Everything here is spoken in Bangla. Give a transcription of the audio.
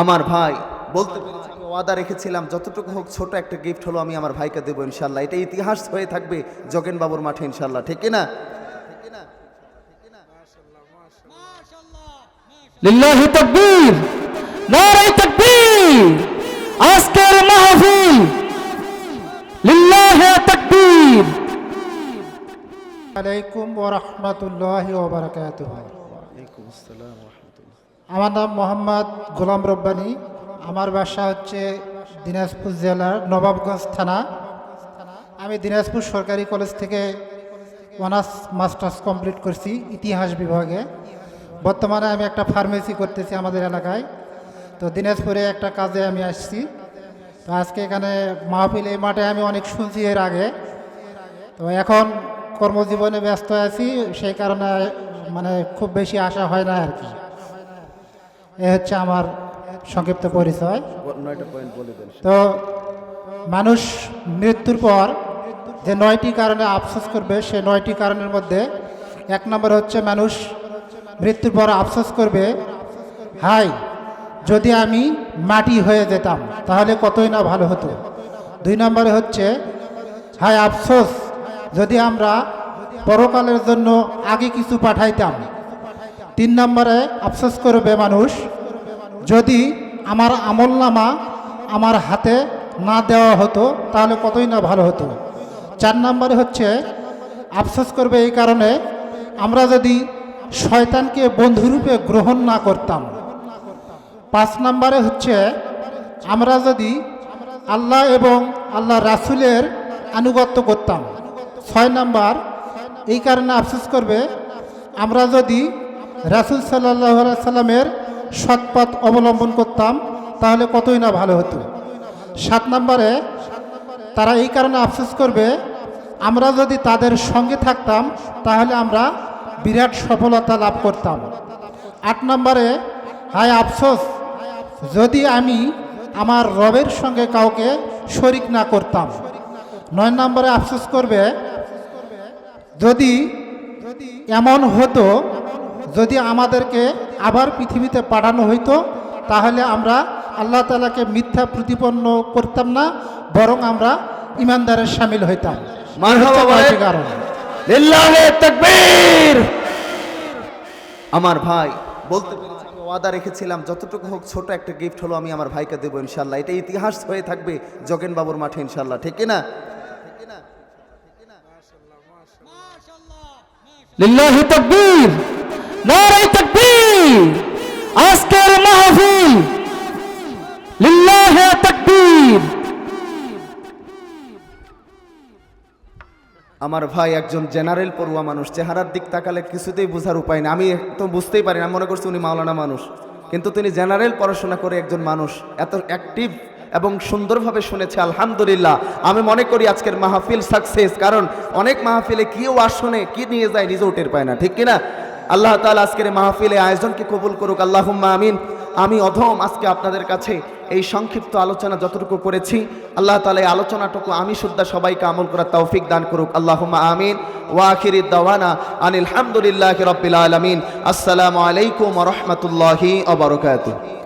আমার ভাই বলতে পেরেছি আমি ওয়াদা রেখেছিলাম যতটুকু হোক ছোট একটা গিফট হলো আমি আমার ভাইকে দেবো ইনশাল্লাহ। এটা ইতিহাস হয়ে থাকবে জগেন বাবুর মাঠে ইনশাল্লাহ ঠিক না লিল্লাহি তাকবীর আজকের মাহফিল লিল্লাহি তাকবীর। আলাইকুম ওবরাকাত আমার নাম মোহাম্মদ গোলাম রব্বানি। আমার বাসা হচ্ছে দিনাজপুর জেলার নবাবগঞ্জ থানা। আমি দিনাজপুর সরকারি কলেজ থেকে অনার্স, মাস্টার্স কমপ্লিট করছি ইতিহাস বিভাগে। বর্তমানে আমি একটা ফার্মেসি করতেছি আমাদের এলাকায়। তো দিনাজপুরে একটা কাজে আমি আসছি। তো আজকে এখানে মাহফিল এই মাঠে আমি অনেক শুনছি এর আগে। তো এখন কর্মজীবনে ব্যস্ত আছি, সেই কারণে মানে খুব বেশি আশা হয় না আর কি। এ হচ্ছে আমার সংক্ষিপ্ত পরিচয়। তো মানুষ মৃত্যুর পর যে নয়টি কারণে আফসোস করবে সে নয়টি কারণের মধ্যে এক নম্বর হচ্ছে মানুষ মৃত্যুর পর আফসোস করবে হাই যদি আমি মাটি হয়ে যেতাম তাহলে কতই না ভালো হতো। দুই নম্বরে হচ্ছে হাই আফসোস যদি আমরা পরকালের জন্য আগে কিছু পাঠাইতাম তিন নম্বরে আফসোস করবে মানুষ, যদি আমার আমল নামা আমার হাতে না দেওয়া হতো, তাহলে কতই না ভালো হতো? চার নম্বরে হচ্ছে, আফসোস করবে এই কারণে, আমরা যদি শয়তানকে বন্ধুরূপে গ্রহণ না করতাম। পাঁচ নম্বরে হচ্ছে, আমরা যদি আল্লাহ এবং আল্লাহ রাসুলের আনুগত্য করতাম। ছয় নাম্বার, এই কারণে আফসোস করবে, আমরা যদি রাসুল সাল্লাহ সাল্লামের সৎপথ অবলম্বন করতাম, তাহলে কতই না ভালো হতো? সাত নম্বরে, তারা এই কারণে আফসোস করবে, আমরা যদি তাদের সঙ্গে থাকতাম, তাহলে আমরা বিরাট সফলতা লাভ করতাম। আট নম্বরে, হায় আফসোস, যদি আমি আমার রবের সঙ্গে কাউকে শরিক না করতাম। নয় নম্বরে আফসোস করবে, যদি এমন হতো যদি আমাদেরকে আবার পৃথিবীতে পাঠানো হইতো তাহলে আমরা আল্লাহ তালাকে মিথ্যা প্রতিপন্ন করতাম না বরং আমরা ইমানদারের সামিল হইতাম। আমার ভাই বলতে আমি ওয়াদা রেখেছিলাম যতটুকু হোক ছোট একটা গিফট হলো আমি আমার ভাইকে দেবো ইনশাল্লাহ এটা ইতিহাস হয়ে থাকবে জগেন বাবুর মাঠে ইনশাল্লাহ ঠিক না লিল্লাহি তাকবীর! আমার ভাই একজন জেনারেল পড়ুয়া মানুষ, চেহারার দিক তাকালে কিছুতেই বোঝার উপায় নেই। আমি তো বুঝতেই পারি না, মনে করছি উনি মাওলানা মানুষ। কিন্তু তিনি জেনারেল পড়াশোনা করে একজন মানুষ, এত অ্যাক্টিভ এবং সুন্দরভাবে শুনেছে, আলহামদুলিল্লাহ। আমি মনে করি আজকের মাহফিল সাকসেস কারণ অনেক মাহফিলে কেউ আসনে কি নিয়ে যায় নিজেও টের পায় না, ঠিক কিনা? আল্লাহ তালা আজকের মাহফিলে আয়োজনকে কবুল করুক, আল্লাহুম্মা আমিন। আমি অধম আজকে আপনাদের কাছে এই সংক্ষিপ্ত আলোচনা যতটুকু করেছি, আল্লাহ তালা এই আলোচনাটুকু আমি শুদ্ধা সবাইকে আমল করার তৌফিক দান করুক, আল্লাহুম্মা আমিন। ওয়াখির দাওয়ানা আনিল হামদুলিল্লাহ রবিল আলামিন। আসসালামু আলাইকুম রহমতুল্লাহি বারাকাতুহু।